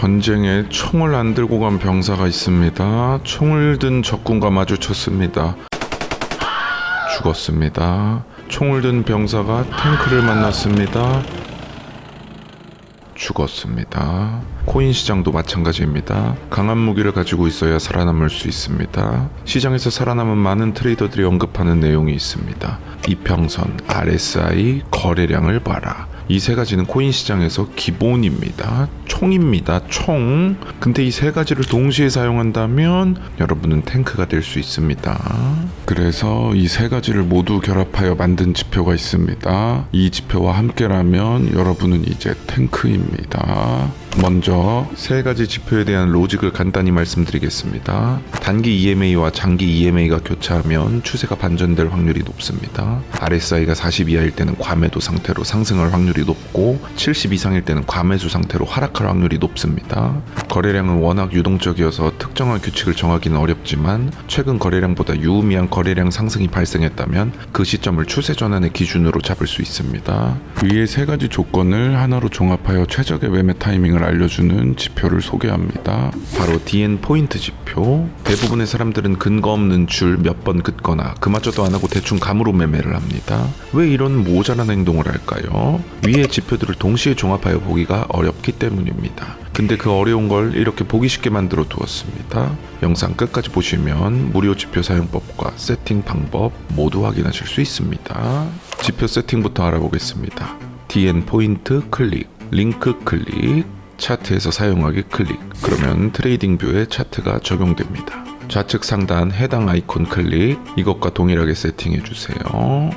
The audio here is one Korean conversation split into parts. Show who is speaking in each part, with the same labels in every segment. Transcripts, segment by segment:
Speaker 1: 전쟁에 총을 안 들고 간 병사가 있습니다. 총을 든 적군과 마주쳤습니다. 죽었습니다. 총을 든 병사가 탱크를 만났습니다. 죽었습니다. 코인 시장도 마찬가지입니다. 강한 무기를 가지고 있어야 살아남을 수 있습니다. 시장에서 살아남은 많은 트레이더들이 언급하는 내용이 있습니다. 이평선, RSI, 거래량을 봐라. 이 세 가지는 코인 시장에서 기본입니다. 총입니다. 총. 근데 이 세 가지를 동시에 사용한다면 여러분은 탱크가 될 수 있습니다. 그래서 이 세 가지를 모두 결합하여 만든 지표가 있습니다. 이 지표와 함께라면 여러분은 이제 탱크입니다. 먼저 세 가지 지표에 대한 로직을 간단히 말씀드리겠습니다. 단기 EMA와 장기 EMA가 교차하면 추세가 반전될 확률이 높습니다. RSI가 40 이하일 때는 과매도 상태로 상승할 확률이 높고 70 이상일 때는 과매수 상태로 하락할 확률이 높습니다. 거래량은 워낙 유동적이어서 특정한 규칙을 정하기는 어렵지만 최근 거래량보다 유의미한 거래량 상승이 발생했다면 그 시점을 추세 전환의 기준으로 잡을 수 있습니다. 위의 세 가지 조건을 하나로 종합하여 최적의 매매 타이밍을 알려주는 지표를 소개합니다. 바로 DN 포인트 지표. 대부분의 사람들은 근거 없는 줄 몇 번 긋거나 그마저도 안 하고 대충 감으로 매매를 합니다. 왜 이런 모자란 행동을 할까요? 위의 지표들을 동시에 종합하여 보기가 어렵기 때문입니다. 근데 그 어려운 걸 이렇게 보기 쉽게 만들어 두었습니다. 영상 끝까지 보시면 무료 지표 사용법과 세팅 방법 모두 확인하실 수 있습니다. 지표 세팅부터 알아보겠습니다. DN 포인트 클릭, 링크 클릭, 차트에서 사용하기 클릭. 그러면 트레이딩 뷰에 차트가 적용됩니다. 좌측 상단 해당 아이콘 클릭. 이것과 동일하게 세팅해 주세요.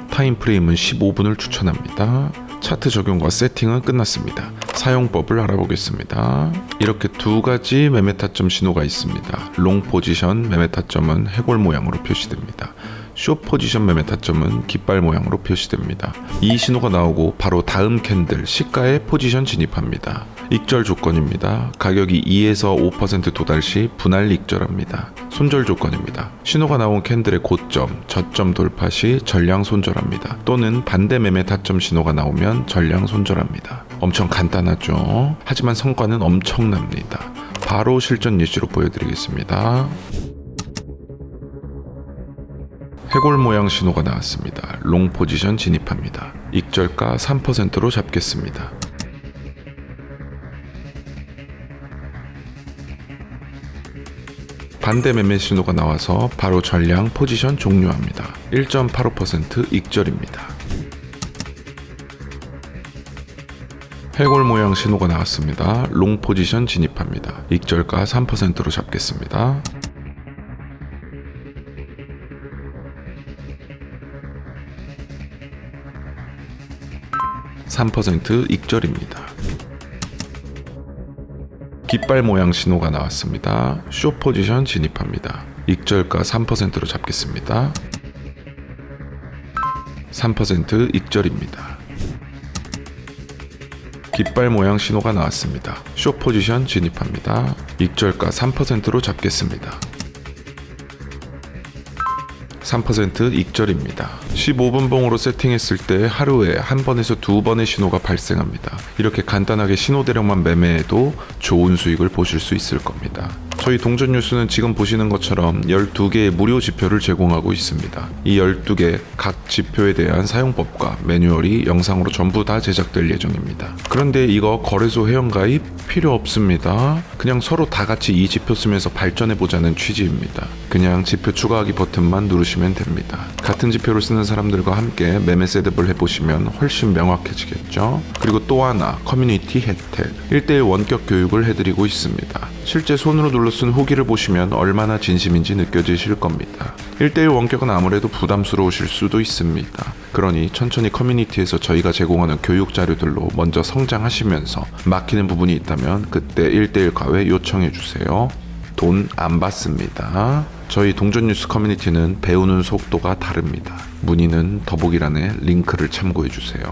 Speaker 1: 타임 프레임은 15분을 추천합니다. 차트 적용과 세팅은 끝났습니다. 사용법을 알아보겠습니다. 이렇게 두 가지 매매 타점 신호가 있습니다. 롱 포지션 매매 타점은 해골 모양으로 표시됩니다. 숏 포지션 매매 타점은 깃발 모양으로 표시됩니다. 이 신호가 나오고 바로 다음 캔들 시가에 포지션 진입합니다. 익절 조건입니다. 가격이 2에서 5% 도달 시 분할 익절합니다. 손절 조건입니다. 신호가 나온 캔들의 고점, 저점 돌파 시 전량 손절합니다. 또는 반대 매매 타점 신호가 나오면 전량 손절합니다. 엄청 간단하죠. 하지만 성과는 엄청납니다. 바로 실전 예시로 보여드리겠습니다. 해골 모양 신호가 나왔습니다. 롱 포지션 진입합니다. 익절가 3%로 잡겠습니다. 반대 매매 신호가 나와서 바로 전량 포지션 종료합니다. 1.85% 익절입니다. 해골 모양 신호가 나왔습니다. 롱 포지션 진입합니다. 익절가 3%로 잡겠습니다. (3% 익절입니다) 깃발 모양 신호가 나왔습니다. 쇼 포지션 진입합니다. 익절가 3%로 잡겠습니다. 3% 익절입니다. 깃발 모양 신호가 나왔습니다. 쇼 포지션 진입합니다. 익절가 3%로 잡겠습니다. 3% 익절입니다. 15분 봉으로 세팅했을 때 하루에 한 번에서 두 번의 신호가 발생합니다. 이렇게 간단하게 신호 대령만 매매해도 좋은 수익을 보실 수 있을 겁니다. 저희 동전 뉴스는 지금 보시는 것처럼 12개의 무료 지표를 제공하고 있습니다. 이 12개 각 지표에 대한 사용법과 매뉴얼이 영상으로 전부 다 제작될 예정입니다. 그런데 이거 거래소 회원가입 필요 없습니다. 그냥 서로 다 같이 이 지표 쓰면서 발전해 보자는 취지입니다. 그냥 지표 추가하기 버튼만 누르시면 됩니다. 같은 지표를 쓰는 사람들과 함께 매매 셋업을 해보시면 훨씬 명확해지겠죠. 그리고 또 하나 커뮤니티 혜택 1대1 원격 교육을 해드리고 있습니다. 실제 손으로 눌러 쓴 후기를 보시면 얼마나 진심인지 느껴지실 겁니다. 1대1 원격은 아무래도 부담스러우실 수도 있습니다. 그러니 천천히 커뮤니티에서 저희가 제공하는 교육 자료들로 먼저 성장하시면서 막히는 부분이 있다면 그때 1대1 과외 요청해 주세요. 돈 안 받습니다. 저희 동전 뉴스 커뮤니티는 배우는 속도가 다릅니다. 문의는 더보기란에 링크를 참고해 주세요.